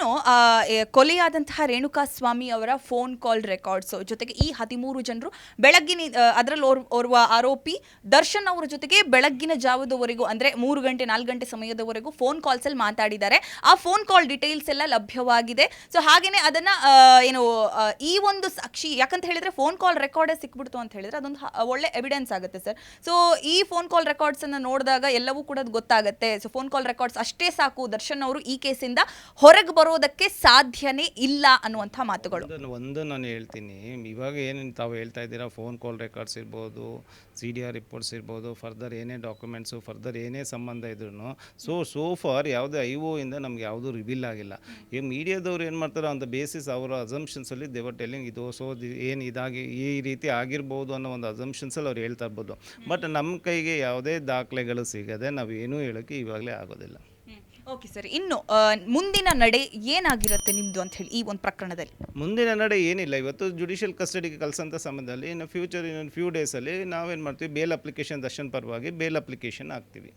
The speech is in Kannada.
ಇನ್ನು ಕೊಲೆಯಾದಂತಹ ರೇಣುಕಾ ಸ್ವಾಮಿ ಅವರ ಫೋನ್ ಕಾಲ್ ರೆಕಾರ್ಡ್ಸ್ ಜೊತೆಗೆ ಈ ಹದಿಮೂರು ಜನರು ಬೆಳಗ್ಗಿನ ಅದರಲ್ಲಿ ಓರ್ವ ಆರೋಪಿ ದರ್ಶನ್ ಅವರ ಜೊತೆಗೆ ಬೆಳಗ್ಗಿನ ಜಾವದವರೆಗೂ ಅಂದ್ರೆ ಮೂರು ಗಂಟೆ, ನಾಲ್ಕು ಗಂಟೆ ಸಮಯದವರೆಗೂ ಫೋನ್ ಕಾಲ್ಸ್ ಅಲ್ಲಿ ಮಾತಾಡಿದ್ದಾರೆ. ಆ ಫೋನ್ ಕಾಲ್ ಡೀಟೇಲ್ಸ್ ಎಲ್ಲ ಲಭ್ಯವಾಗಿದೆ. ಸೊ ಹಾಗೇನೆ ಅದನ್ನ ಏನು ಈ ಒಂದು ಸಾಕ್ಷಿ ಯಾಕಂತ ಹೇಳಿದ್ರೆ ಫೋನ್ ಕಾಲ್ ರೆಕಾರ್ಡ್ ಸಿಕ್ಬಿಡ್ತು ಅಂತ ಹೇಳಿದ್ರೆ ಅದೊಂದು ಒಳ್ಳೆ ಎವಿಡೆನ್ಸ್ ಆಗುತ್ತೆ ಸರ್. ಸೊ ಈ ಫೋನ್ ಕಾಲ್ ರೆಕಾರ್ಡ್ಸ್ ಅನ್ನ ನೋಡಿದಾಗ ಎಲ್ಲವೂ ಕೂಡ ಗೊತ್ತಾಗುತ್ತೆ. ಸೊ ಫೋನ್ ಕಾಲ್ ರೆಕಾರ್ಡ್ಸ್ ಅಷ್ಟೇ ಸಾಕು ದರ್ಶನ್ ಅವರು ಈ ಕೇಸಿಂದ ಹೊರಗೆ ಬರೋದಕ್ಕೆ ಸಾಧ್ಯನೇ ಇಲ್ಲ ಅನ್ನುವಂಥ ಮಾತುಗಳು. ಒಂದು ನಾನು ಹೇಳ್ತೀನಿ. ಇವಾಗ ಏನು ತಾವು ಹೇಳ್ತಾ ಇದ್ದೀರಾ ಫೋನ್ ಕಾಲ್ ರೆಕಾರ್ಡ್ಸ್ ಇರ್ಬೋದು ಸಿ ಡಿ ಆರ್ ರಿಪೋರ್ಟ್ಸ್ ಇರ್ಬೋದು ಫರ್ದರ್ ಏನೇ ಡಾಕ್ಯುಮೆಂಟ್ಸು ಫರ್ದರ್ ಏನೇ ಸಂಬಂಧ ಇದ್ರೂ ಸೊ ಸೋ ಫಾರ್ ಯಾವುದೇ ಐ ಇಂದ ನಮ್ಗೆ ಯಾವುದೂ ರಿವೀಲ್ ಆಗಿಲ್ಲ. ಈ ಮೀಡಿಯಾದವ್ರು ಏನು ಮಾಡ್ತಾರೆ ಅಂತ ಬೇಸಿಸ್ ಅವರ ಅಸಂಪ್ಷನ್ಸಲ್ಲಿ ದೇವರ್ ಟೆಲ್ಲಿಂಗ್ ಇದು ಸೊ ಏನು ಇದಾಗಿ, ಈ ರೀತಿ ಆಗಿರ್ಬೋದು ಅನ್ನೋ ಒಂದು ಅಸಂಪ್ಷನ್ಸಲ್ಲಿ ಅವ್ರು ಹೇಳ್ತಾ ಇರ್ಬೋದು. ಬಟ್ ನಮ್ಮ ಕೈಗೆ ಯಾವುದೇ ದಾಖಲೆಗಳು ಸಿಗದೆ ನಾವು ಏನೂ ಹೇಳೋಕ್ಕೆ ಇವಾಗಲೇ ಆಗೋದಿಲ್ಲ. Okay sir. ಇನ್ನು ಆ, ಮುಂದಿನ ನಡೆ ಏನಾಗಿರುತ್ತೆ ನಿಮ್ದು ಅಂತ ಹೇಳಿ ಈ ಒಂದು ಪ್ರಕರಣದಲ್ಲಿ? ಮುಂದಿನ ನಡೆ ಏನಿಲ್ಲ. ಇವತ್ತು ಜುಡಿಷಿಯಲ್ ಕಸ್ಟಡಿಗೆ ಕಲ್ಸೋಂಥ ಸಂಬಂಧದಲ್ಲಿ ಇನ್ನು ಫ್ಯೂಚರ್ ಇನ್ನೊಂದು ಫ್ಯೂ ಡೇಸಲ್ಲಿ ನಾವೇನು ಮಾಡ್ತೀವಿ? ಬೇಲ್ ಅಪ್ಲಿಕೇಶನ್ ದರ್ಶನ್ ಪರವಾಗಿ ಬೇಲ್ ಅಪ್ಲಿಕೇಶನ್ ಹಾಕ್ತೀವಿ.